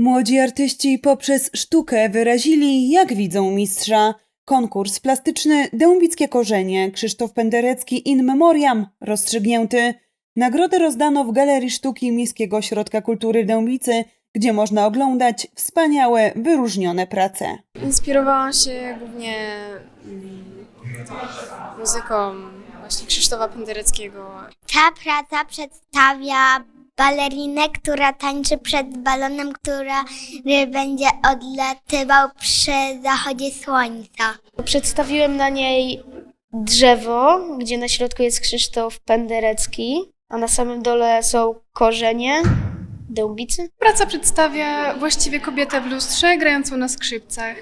Młodzi artyści poprzez sztukę wyrazili, jak widzą mistrza. Konkurs plastyczny Dębickie Korzenie Krzysztof Penderecki in memoriam rozstrzygnięty. Nagrody rozdano w Galerii Sztuki Miejskiego Ośrodka Kultury Dębicy, gdzie można oglądać wspaniałe, wyróżnione prace. Inspirowałam się głównie mm, muzyką właśnie Krzysztofa Pendereckiego. Ta praca przedstawia balerinę, która tańczy przed balonem, który będzie odlatywał przy zachodzie słońca. Przedstawiłem na niej drzewo, gdzie na środku jest Krzysztof Penderecki, a na samym dole są korzenie dębicy. Praca przedstawia właściwie kobietę w lustrze grającą na skrzypcach,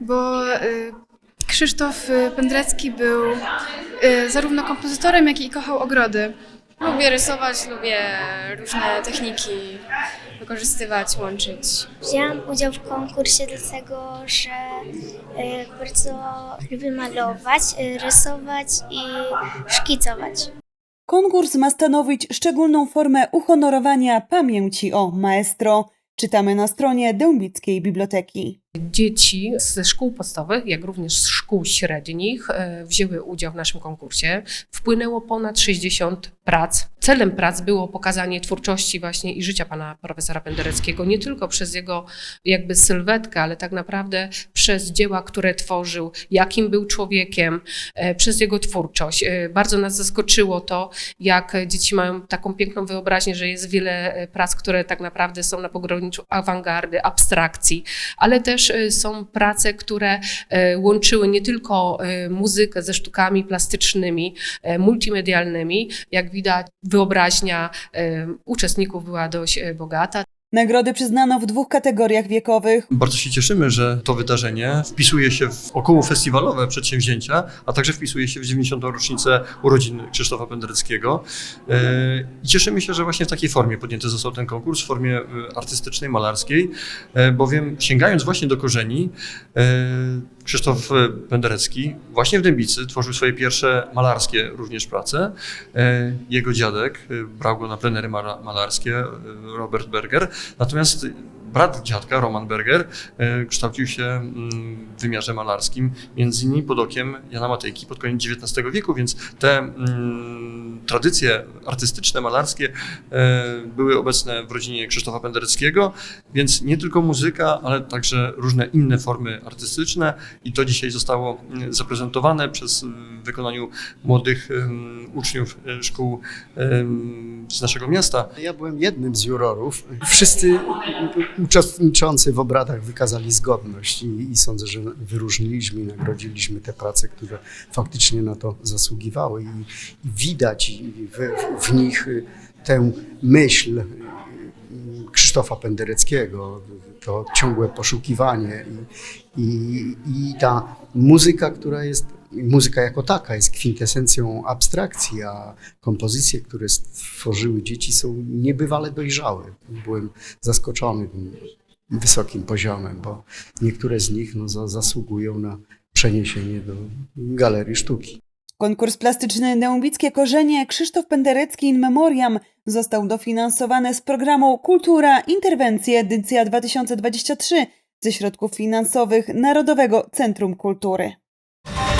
bo y, Krzysztof y, Penderecki był y, zarówno kompozytorem, jak i kochał ogrody. Lubię rysować, lubię różne techniki wykorzystywać, łączyć. Wzięłam udział w konkursie dlatego, że y, bardzo lubię malować, y, rysować i szkicować. Konkurs ma stanowić szczególną formę uhonorowania pamięci o maestro. Czytamy na stronie Dębickiej Biblioteki. Dzieci ze szkół podstawowych, jak również z szkół średnich e, wzięły udział w naszym konkursie. Wpłynęło ponad 60 prac. Celem prac było pokazanie twórczości właśnie i życia pana profesora Pendereckiego, nie tylko przez jego jakby sylwetkę, ale tak naprawdę przez dzieła, które tworzył, jakim był człowiekiem, e, przez jego twórczość. E, Bardzo nas zaskoczyło to, jak dzieci mają taką piękną wyobraźnię, że jest wiele prac, które tak naprawdę są na pograniczu awangardy, abstrakcji, ale też są prace, które łączyły nie tylko e, muzykę ze sztukami plastycznymi, e, multimedialnymi. Jak widać, wyobraźnia e, uczestników była dość bogata. Nagrody przyznano w dwóch kategoriach wiekowych. Bardzo się cieszymy, że to wydarzenie wpisuje się w około festiwalowe przedsięwzięcia, a także wpisuje się w 90. rocznicę urodzin Krzysztofa Pendereckiego. E, I cieszymy się, że właśnie w takiej formie podjęty został ten konkurs, w formie e, artystycznej, malarskiej, e, bowiem sięgając właśnie do korzeni, Krzysztof Penderecki właśnie w Dębicy tworzył swoje pierwsze malarskie również prace. Jego dziadek brał go na plenery mala- malarskie, Robert Berger. Natomiast brat dziadka, Roman Berger, e, kształcił się mm, w wymiarze malarskim, między innymi pod okiem Jana Matejki pod koniec XIX wieku, więc te mm, tradycje artystyczne, malarskie e, były obecne w rodzinie Krzysztofa Pendereckiego, więc nie tylko muzyka, ale także różne inne formy artystyczne i to dzisiaj zostało mm, zaprezentowane przez w wykonaniu młodych uczniów e, szkół z naszego miasta. Ja byłem jednym z jurorów. Wszyscy uczestniczący w obradach wykazali zgodność i, i sądzę, że wyróżniliśmy i nagrodziliśmy te prace, które faktycznie na to zasługiwały. I, i widać w, w nich tę myśl y, Krzysztofa Pendereckiego, to ciągłe poszukiwanie i, i, i ta muzyka, która jest, muzyka jako taka jest kwintesencją abstrakcji, a kompozycje, które stworzyły dzieci są niebywale dojrzałe. Byłem zaskoczony tym wysokim poziomem, bo niektóre z nich no, za, zasługują na przeniesienie do galerii sztuki. Konkurs plastyczny Dębickie Korzenie Krzysztof Penderecki in memoriam został dofinansowany z programu Kultura Interwencje edycja 2023 ze środków finansowych Narodowego Centrum Kultury.